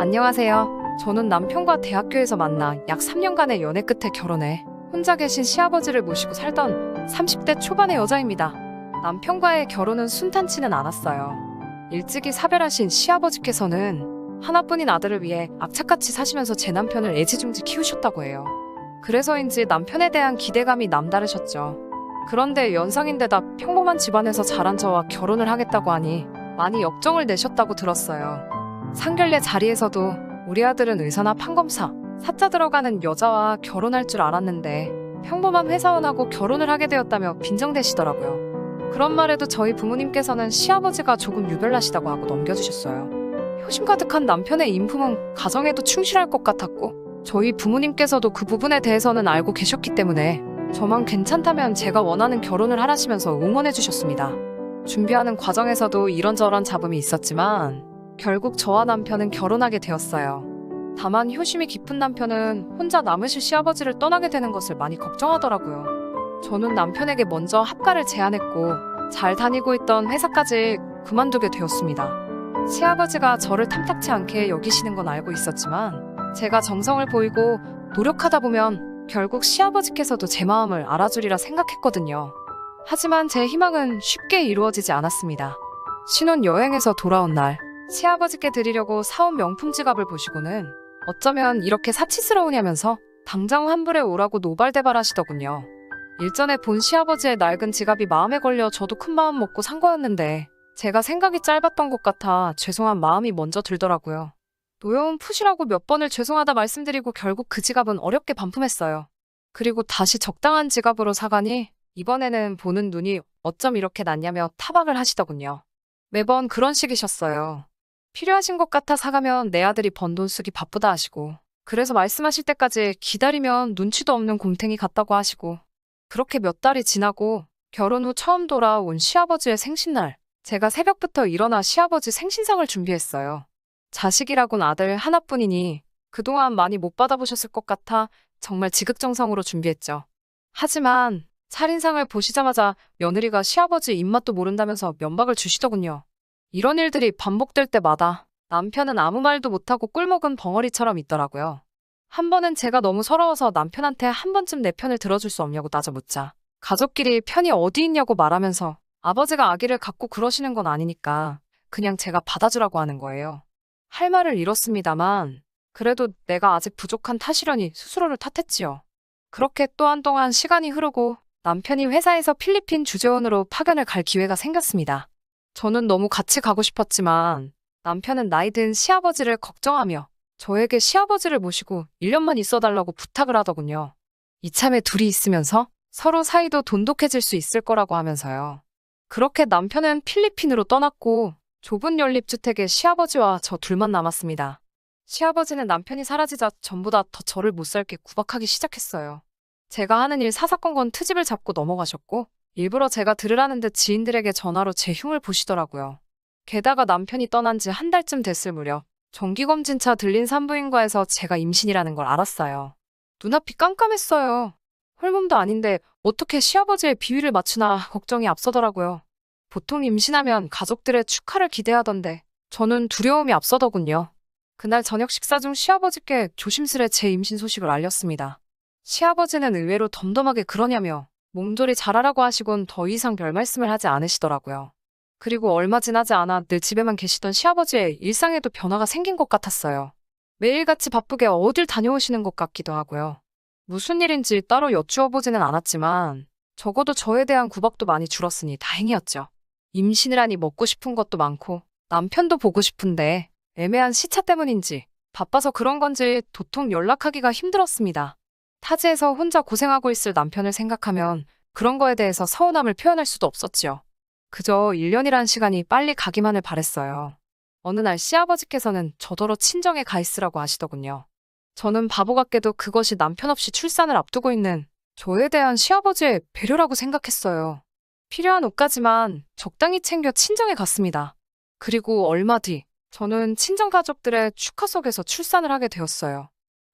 안녕하세요. 저는 남편과 대학교에서 만나 약 3년간의 연애 끝에 결혼해 혼자 계신 시아버지를 모시고 살던 30대 초반의 여자입니다. 남편과의 결혼은 순탄치는 않았어요. 일찍이 사별하신 시아버지께서는 하나뿐인 아들을 위해 악착같이 사시면서 제 남편을 애지중지 키우셨다고 해요. 그래서인지 남편에 대한 기대감이 남다르셨죠. 그런데 연상인데다 평범한 집안에서 자란 저와 결혼을 하겠다고 하니 많이 역정을 내셨다고 들었어요. 상견례 자리에서도 우리 아들은 의사나 판검사, 사자 들어가는 여자와 결혼할 줄 알았는데 평범한 회사원하고 결혼을 하게 되었다며 빈정대시더라고요. 그런 말에도 저희 부모님께서는 시아버지가 조금 유별나시다고 하고 넘겨주셨어요. 효심 가득한 남편의 인품은 가정에도 충실할 것 같았고 저희 부모님께서도 그 부분에 대해서는 알고 계셨기 때문에 저만 괜찮다면 제가 원하는 결혼을 하라시면서 응원해 주셨습니다. 준비하는 과정에서도 이런저런 잡음이 있었지만 결국 저와 남편은 결혼하게 되었어요. 다만 효심이 깊은 남편은 혼자 남으실 시아버지를 떠나게 되는 것을 많이 걱정하더라고요. 저는 남편에게 먼저 합가를 제안했고 잘 다니고 있던 회사까지 그만두게 되었습니다. 시아버지가 저를 탐탁치 않게 여기시는 건 알고 있었지만 제가 정성을 보이고 노력하다 보면 결국 시아버지께서도 제 마음을 알아주리라 생각했거든요. 하지만 제 희망은 쉽게 이루어지지 않았습니다. 신혼 여행에서 돌아온 날 시아버지께 드리려고 사온 명품 지갑을 보시고는 어쩌면 이렇게 사치스러우냐면서 당장 환불해 오라고 노발대발하시더군요. 일전에 본 시아버지의 낡은 지갑이 마음에 걸려 저도 큰 마음 먹고 산 거였는데 제가 생각이 짧았던 것 같아 죄송한 마음이 먼저 들더라고요. 노여운 푸시라고 몇 번을 죄송하다 말씀드리고 결국 그 지갑은 어렵게 반품했어요. 그리고 다시 적당한 지갑으로 사가니 이번에는 보는 눈이 어쩜 이렇게 났냐며 타박을 하시더군요. 매번 그런 식이셨어요. 필요하신 것 같아 사가면 내 아들이 번 돈 쓰기 바쁘다 하시고 그래서 말씀하실 때까지 기다리면 눈치도 없는 곰탱이 같다고 하시고 그렇게 몇 달이 지나고 결혼 후 처음 돌아온 시아버지의 생신날 제가 새벽부터 일어나 시아버지 생신상을 준비했어요. 자식이라곤 아들 하나뿐이니 그동안 많이 못 받아보셨을 것 같아 정말 지극정성으로 준비했죠. 하지만 차린상을 보시자마자 며느리가 시아버지 입맛도 모른다면서 면박을 주시더군요. 이런 일들이 반복될 때마다 남편은 아무 말도 못하고 꿀먹은 벙어리처럼 있더라고요. 한 번은 제가 너무 서러워서 남편한테 한 번쯤 내 편을 들어줄 수 없냐고 따져 묻자 가족끼리 편이 어디 있냐고 말하면서 아버지가 아기를 갖고 그러시는 건 아니니까 그냥 제가 받아주라고 하는 거예요. 할 말을 잃었습니다만 그래도 내가 아직 부족한 탓이려니 스스로를 탓했지요. 그렇게 또 한동안 시간이 흐르고 남편이 회사에서 필리핀 주재원으로 파견을 갈 기회가 생겼습니다. 저는 너무 같이 가고 싶었지만 남편은 나이 든 시아버지를 걱정하며 저에게 시아버지를 모시고 1년만 있어달라고 부탁을 하더군요. 이참에 둘이 있으면서 서로 사이도 돈독해질 수 있을 거라고 하면서요. 그렇게 남편은 필리핀으로 떠났고 좁은 연립주택에 시아버지와 저 둘만 남았습니다. 시아버지는 남편이 사라지자 전보다 더 저를 못 살게 구박하기 시작했어요. 제가 하는 일 사사건건 트집을 잡고 넘어가셨고 일부러 제가 들으라는 듯 지인들에게 전화로 제 흉을 보시더라고요. 게다가 남편이 떠난 지 한 달쯤 됐을 무렵 정기검진차 들린 산부인과에서 제가 임신이라는 걸 알았어요. 눈앞이 깜깜했어요. 홀몸도 아닌데 어떻게 시아버지의 비위를 맞추나 걱정이 앞서더라고요. 보통 임신하면 가족들의 축하를 기대하던데 저는 두려움이 앞서더군요. 그날 저녁 식사 중 시아버지께 조심스레 제 임신 소식을 알렸습니다. 시아버지는 의외로 덤덤하게 그러냐며 몸조리 잘하라고 하시곤 더 이상 별 말씀을 하지 않으시더라고요. 그리고 얼마 지나지 않아 늘 집에만 계시던 시아버지의 일상에도 변화가 생긴 것 같았어요. 매일같이 바쁘게 어딜 다녀오시는 것 같기도 하고요. 무슨 일인지 따로 여쭈어보지는 않았지만 적어도 저에 대한 구박도 많이 줄었으니 다행이었죠. 임신을 하니 먹고 싶은 것도 많고 남편도 보고 싶은데 애매한 시차 때문인지 바빠서 그런 건지 도통 연락하기가 힘들었습니다. 타지에서 혼자 고생하고 있을 남편을 생각하면 그런 거에 대해서 서운함을 표현할 수도 없었지요. 그저 1년이란 시간이 빨리 가기만을 바랬어요. 어느 날 시아버지께서는 저더러 친정에 가 있으라고 하시더군요. 저는 바보 같게도 그것이 남편 없이 출산을 앞두고 있는 저에 대한 시아버지의 배려라고 생각했어요. 필요한 옷까지만 적당히 챙겨 친정에 갔습니다. 그리고 얼마 뒤 저는 친정 가족들의 축하 속에서 출산을 하게 되었어요.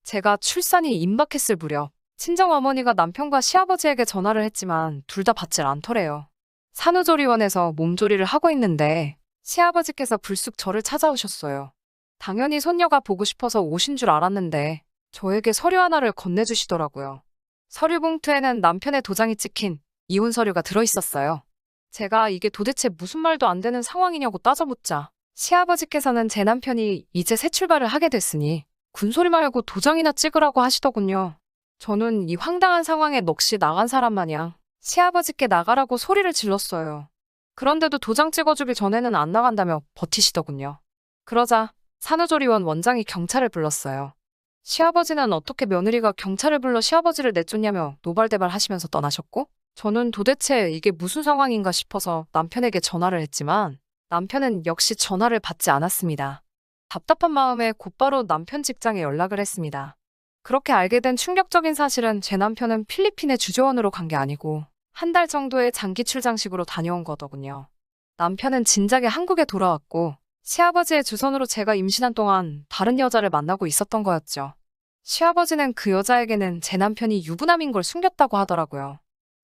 제가 출산이 임박했을 무렵 친정 어머니가 남편과 시아버지에게 전화를 했지만 둘 다 받질 않더래요. 산후조리원에서 몸조리를 하고 있는데 시아버지께서 불쑥 저를 찾아오셨어요. 당연히 손녀가 보고 싶어서 오신 줄 알았는데 저에게 서류 하나를 건네주시더라고요. 서류 봉투에는 남편의 도장이 찍힌 이혼 서류가 들어있었어요. 제가 이게 도대체 무슨 말도 안 되는 상황이냐고 따져묻자 시아버지께서는 제 남편이 이제 새 출발을 하게 됐으니 군소리 말고 도장이나 찍으라고 하시더군요. 저는 이 황당한 상황에 넋이 나간 사람 마냥 시아버지께 나가라고 소리를 질렀어요. 그런데도 도장 찍어주기 전에는 안 나간다며 버티시더군요. 그러자 산후조리원 원장이 경찰을 불렀어요. 시아버지는 어떻게 며느리가 경찰을 불러 시아버지를 내쫓냐며 노발대발 하시면서 떠나셨고 저는 도대체 이게 무슨 상황인가 싶어서 남편에게 전화를 했지만 남편은 역시 전화를 받지 않았습니다. 답답한 마음에 곧바로 남편 직장에 연락을 했습니다. 그렇게 알게 된 충격적인 사실은 제 남편은 필리핀에 주재원으로 간 게 아니고 한 달 정도의 장기 출장식으로 다녀온 거더군요. 남편은 진작에 한국에 돌아왔고 시아버지의 주선으로 제가 임신한 동안 다른 여자를 만나고 있었던 거였죠. 시아버지는 그 여자에게는 제 남편이 유부남인 걸 숨겼다고 하더라고요.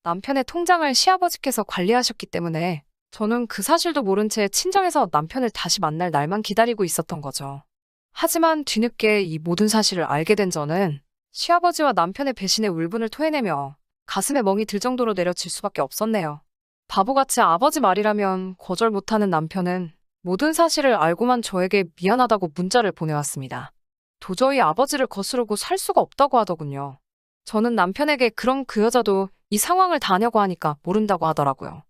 남편의 통장을 시아버지께서 관리하셨기 때문에 저는 그 사실도 모른 채 친정에서 남편을 다시 만날 날만 기다리고 있었던 거죠. 하지만 뒤늦게 이 모든 사실을 알게 된 저는 시아버지와 남편의 배신의 울분을 토해내며 가슴에 멍이 들 정도로 내려칠 수밖에 없었네요. 바보같이 아버지 말이라면 거절 못하는 남편은 모든 사실을 알고만 저에게 미안하다고 문자를 보내왔습니다. 도저히 아버지를 거스르고 살 수가 없다고 하더군요. 저는 남편에게 그런 그 여자도 이 상황을 다냐고 하니까 모른다고 하더라고요.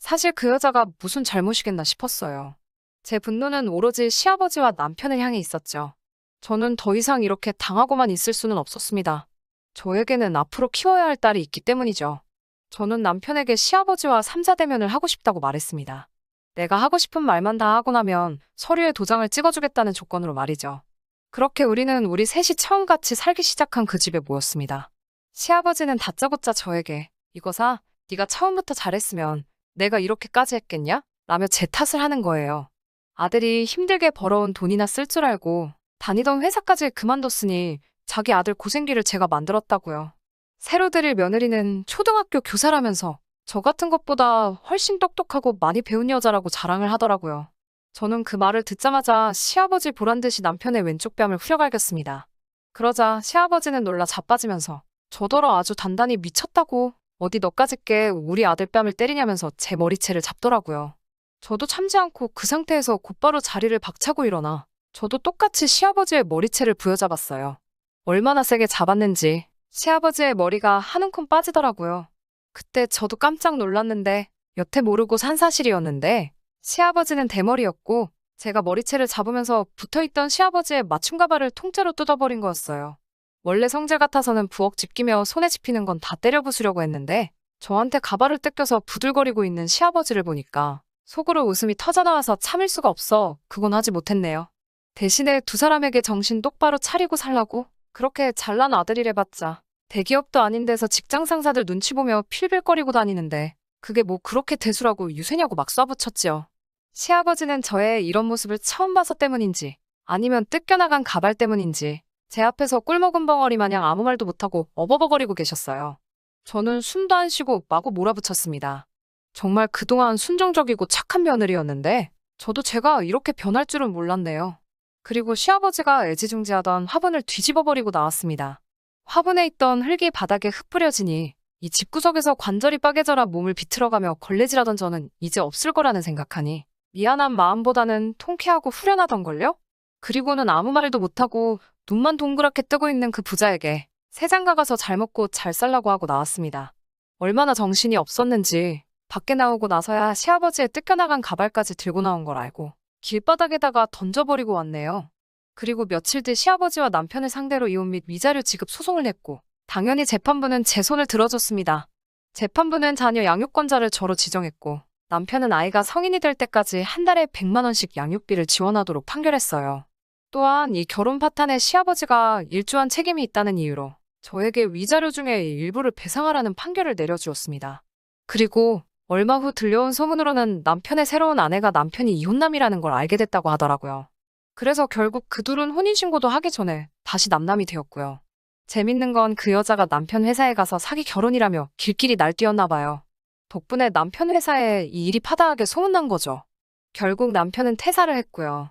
사실 그 여자가 무슨 잘못이겠나 싶었어요. 제 분노는 오로지 시아버지와 남편을 향해 있었죠. 저는 더 이상 이렇게 당하고만 있을 수는 없었습니다. 저에게는 앞으로 키워야 할 딸이 있기 때문이죠. 저는 남편에게 시아버지와 삼자대면을 하고 싶다고 말했습니다. 내가 하고 싶은 말만 다 하고 나면 서류에 도장을 찍어주겠다는 조건으로 말이죠. 그렇게 우리는 우리 셋이 처음 같이 살기 시작한 그 집에 모였습니다. 시아버지는 다짜고짜 저에게 이거 사 네가 처음부터 잘했으면 내가 이렇게까지 했겠냐? 라며 제 탓을 하는 거예요. 아들이 힘들게 벌어온 돈이나 쓸 줄 알고 다니던 회사까지 그만뒀으니 자기 아들 고생기를 제가 만들었다고요. 새로 들일 며느리는 초등학교 교사라면서 저 같은 것보다 훨씬 똑똑하고 많이 배운 여자라고 자랑을 하더라고요. 저는 그 말을 듣자마자 시아버지 보란 듯이 남편의 왼쪽 뺨을 후려갈겼습니다. 그러자 시아버지는 놀라 자빠지면서 저더러 아주 단단히 미쳤다고 어디 너까지 게 우리 아들 뺨을 때리냐면서 제 머리채를 잡더라고요. 저도 참지 않고 그 상태에서 곧바로 자리를 박차고 일어나 저도 똑같이 시아버지의 머리채를 부여잡았어요. 얼마나 세게 잡았는지 시아버지의 머리가 한 움큼 빠지더라고요. 그때 저도 깜짝 놀랐는데 여태 모르고 산 사실이었는데 시아버지는 대머리였고 제가 머리채를 잡으면서 붙어있던 시아버지의 맞춤 가발을 통째로 뜯어버린 거였어요. 원래 성질 같아서는 부엌 집기며 손에 집히는 건 다 때려 부수려고 했는데 저한테 가발을 뜯겨서 부들거리고 있는 시아버지를 보니까 속으로 웃음이 터져나와서 참을 수가 없어 그건 하지 못했네요. 대신에 두 사람에게 정신 똑바로 차리고 살라고 그렇게 잘난 아들이래봤자 대기업도 아닌 데서 직장 상사들 눈치 보며 필빌거리고 다니는데 그게 뭐 그렇게 대수라고 유세냐고 막 쏴붙였지요. 시아버지는 저의 이런 모습을 처음 봐서 때문인지 아니면 뜯겨나간 가발 때문인지 제 앞에서 꿀먹은 벙어리 마냥 아무 말도 못하고 어버버거리고 계셨어요. 저는 숨도 안 쉬고 마구 몰아붙였습니다. 정말 그동안 순종적이고 착한 며느리였는데 저도 제가 이렇게 변할 줄은 몰랐네요. 그리고 시아버지가 애지중지하던 화분을 뒤집어버리고 나왔습니다. 화분에 있던 흙이 바닥에 흙 뿌려지니 이 집구석에서 관절이 빠개져라 몸을 비틀어가며 걸레질하던 저는 이제 없을 거라는 생각하니 미안한 마음보다는 통쾌하고 후련하던걸요? 그리고는 아무 말도 못하고 눈만 동그랗게 뜨고 있는 그 부자에게 새 장가 가서 잘 먹고 잘 살라고 하고 나왔습니다. 얼마나 정신이 없었는지 밖에 나오고 나서야 시아버지의 뜯겨나간 가발까지 들고 나온 걸 알고 길바닥에다가 던져버리고 왔네요. 그리고 며칠 뒤 시아버지와 남편을 상대로 이혼 및 위자료 지급 소송을 냈고 당연히 재판부는 제 손을 들어줬습니다. 재판부는 자녀 양육권자를 저로 지정했고 남편은 아이가 성인이 될 때까지 한 달에 100만 원씩 양육비를 지원하도록 판결했어요. 또한 이 결혼 파탄에 시아버지가 일조한 책임이 있다는 이유로 저에게 위자료 중에 일부를 배상하라는 판결을 내려주었습니다. 그리고 얼마 후 들려온 소문으로는 남편의 새로운 아내가 남편이 이혼남이라는 걸 알게 됐다고 하더라고요. 그래서 결국 그 둘은 혼인신고도 하기 전에 다시 남남이 되었고요. 재밌는 건 그 여자가 남편 회사에 가서 사기 결혼이라며 길길이 날뛰었나 봐요. 덕분에 남편 회사에 이 일이 파다하게 소문난 거죠. 결국 남편은 퇴사를 했고요.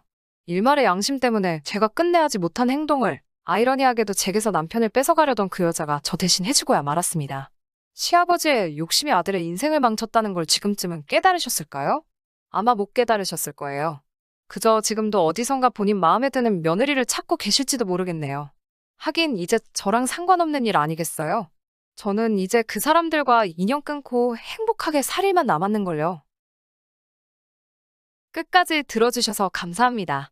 일말의 양심 때문에 제가 끝내야지 못한 행동을 아이러니하게도 제게서 남편을 뺏어가려던 그 여자가 저 대신 해주고야 말았습니다. 시아버지의 욕심이 아들의 인생을 망쳤다는 걸 지금쯤은 깨달으셨을까요? 아마 못 깨달으셨을 거예요. 그저 지금도 어디선가 본인 마음에 드는 며느리를 찾고 계실지도 모르겠네요. 하긴 이제 저랑 상관없는 일 아니겠어요? 저는 이제 그 사람들과 인연 끊고 행복하게 살 일만 남았는걸요. 끝까지 들어주셔서 감사합니다.